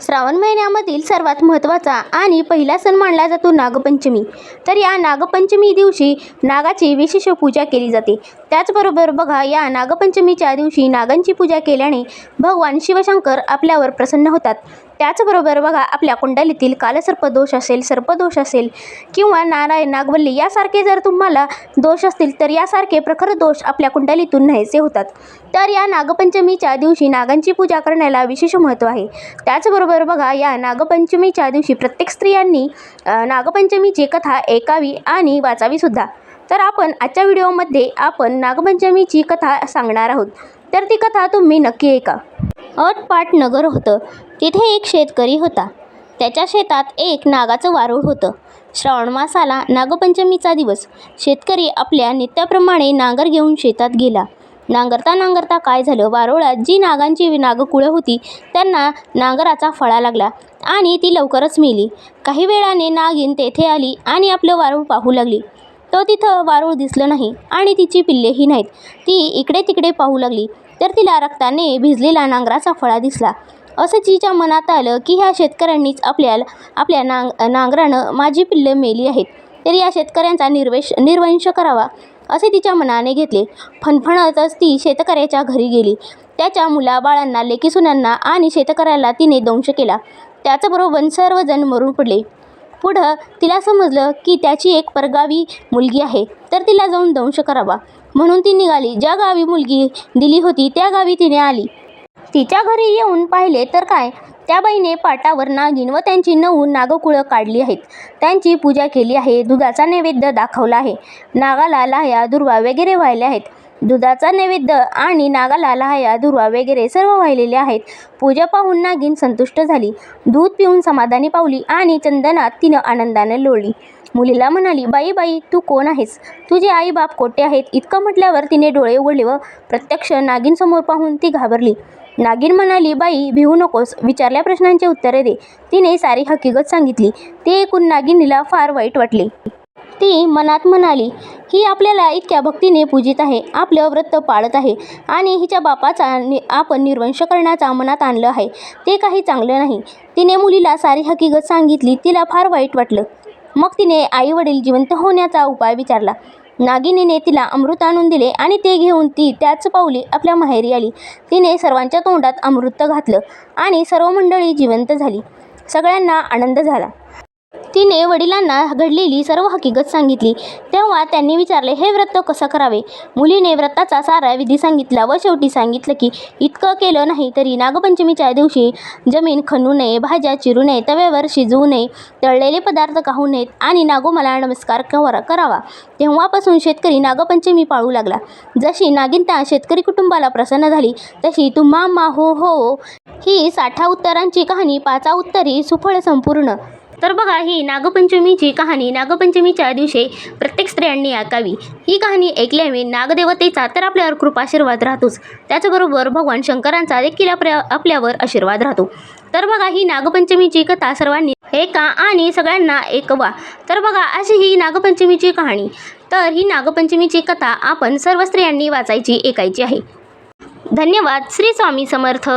श्रावण महिन्यामधील सर्वात महत्त्वाचा आणि पहिला सण मानला जातो नागपंचमी. तर या नागपंचमी दिवशी नागाची विशेष पूजा केली जाते. त्याचबरोबर बघा या नागपंचमीच्या दिवशी नागांची पूजा केल्याने भगवान शिवशंकर आपल्यावर प्रसन्न होतात. त्याचबरोबर बघा आपल्या कुंडलीतील कालसर्पदोष असेल सर्पदोष असेल किंवा नारायण नागवल्ली यासारखे जर तुम्हाला दोष असतील तर यासारखे प्रखर दोष आपल्या कुंडलीतून नाहीसे होतात. तर या नागपंचमीच्या दिवशी नागांची पूजा करण्याला विशेष महत्त्व आहे. त्याचबरोबर बघा या नागपंचमीच्या दिवशी प्रत्येक स्त्रियांनी नागपंचमीची कथा ऐकावी आणि वाचावीसुद्धा तर आपण आजच्या व्हिडिओमध्ये आपण नागपंचमीची कथा सांगणार आहोत. तर ती कथा तुम्ही नक्की ऐका. अट पाट नगर होतं. तिथे एक शेतकरी होता. त्याच्या शेतात एक नागाचं वारूळ होतं. श्रावण मासाला नागपंचमीचा दिवस. शेतकरी आपल्या नित्याप्रमाणे नांगर घेऊन शेतात गेला. नांगरता नांगरता काय झालं? वारोळात जी नागांची नागकुळं होती त्यांना नांगराचा फळा लागला आणि ती लवकरच मेली. काही वेळाने नागिन तेथे आली आणि आपलं वारूळ पाहू लागली. तो तिथं वारूळ दिसलं नाही आणि तिची पिल्लेही नाहीत. ती इकडे तिकडे पाहू लागली. तर तिला रक्ताने भिजलेला नांगराचा फळा दिसला. असं तिच्या मनात आलं की ह्या शेतकऱ्यांनीच आपल्याला आपल्या नांग नांगरानं माझी पिल्लं मेली आहेत. तर या शेतकऱ्यांचा निर्वेश निर्वंश करावा असे तिच्या मनाने घेतले. फणफणतच ती शेतकऱ्याच्या घरी गेली. त्याच्या मुलाबाळांना लेकीसुनांना आणि शेतकऱ्याला तिने दंश केला. त्याचबरोबर सर्वजण मरून पडले. पुढं तिला समजलं की त्याची एक परगावी मुलगी आहे तर तिला जाऊन दंश करावा. म्हणून ती निघाली. ज्या गावी मुलगी दिली होती त्या गावी तिने आली. तिच्या घरी येऊन पाहिले तर काय? त्या बाईने पाटावर नागिन व त्यांची नऊ नागकुळं काढली आहेत. त्यांची पूजा केली आहे. दुधाचा नैवेद्य दाखवला आहे. नागाला लाह्या दुर्वा वगैरे वाहिल्या आहेत. दुधाचा नैवेद्य आणि नागाला लाह्या दुर्वा वगैरे सर्व वाहिलेले आहेत. पूजा पाहून नागिन संतुष्ट झाली. दूध पिऊन समाधानी पावली आणि चंदनात तिनं आनंदाने लोळली. मुलीला म्हणाली बाई बाई तू कोण आहेस? तुझे आई बाप कोठे आहेत? इतकं म्हटल्यावर तिने डोळे उघडले व प्रत्यक्ष नागिनसमोर पाहून ती घाबरली. नागिन म्हणाली बाई भिवू नकोस. विचारल्या प्रश्नांची उत्तरे दे. तिने सारी हकीकत सांगितली. ते ऐकून नागिनीला फार वाईट वाटले. ती मनात म्हणाली ही आपल्याला इतक्या भक्तीने पूजित आहे. आपलं व्रत पाळत आहे. आणि हिच्या बापाचा नि आपण निर्वंश करण्याचा मनात आणलं आहे. ते काही चांगलं नाही. तिने मुलीला सारी हकीकत सांगितली. तिला फार वाईट वाटलं. मग तिने आई वडील जिवंत होण्याचा उपाय विचारला. नागिनीने तिला अमृत आणून दिले आणि ते घेऊन ती त्याच पाऊली आपल्या माहेरी आली. तिने सर्वांच्या तोंडात अमृत घातलं आणि सर्व मंडळी जिवंत झाली. सगळ्यांना आनंद झाला. तिने वडिलांना घडलेली सर्व हकीकत सांगितली. तेव्हा त्यांनी विचारले हे व्रत कसं करावे? मुलीने व्रताचा सारा विधी सांगितला व शेवटी सांगितलं की इतकं केलं नाही तरी नागपंचमीच्या दिवशी जमीन खणू नये भाज्या चिरू नये तव्यावर शिजवू नये तळलेले पदार्थ खाऊ नयेत आणि नागोमाला नमस्कार करावा. तेव्हापासून शेतकरी नागपंचमी पाळू लागला. जशी नागिनता शेतकरी कुटुंबाला प्रसन्न झाली तशी तुम्हा मा हो हो ही साठा उत्तरांची कहाणी पाचा उत्तरी सुफळ संपूर्ण तर बघा ही नागपंचमीची कहाणी नागपंचमीच्या दिवशी प्रत्येक स्त्रियांनी ऐकावी. ही कहाणी ऐकल्याने नागदेवतेचा तर आपल्यावर कृपाशीर्वाद राहतोच. त्याचबरोबर भगवान शंकरांचा देखील आपल्या आपल्यावर आशीर्वाद राहतो. तर बघा ही नागपंचमीची कथा सर्वांनी ऐका आणि सगळ्यांना ऐकवा. तर बघा अशी ही नागपंचमीची कहाणी. तर ही नागपंचमीची कथा आपण सर्व स्त्रियांनी वाचायची ऐकायची आहे. धन्यवाद. श्री स्वामी समर्थ.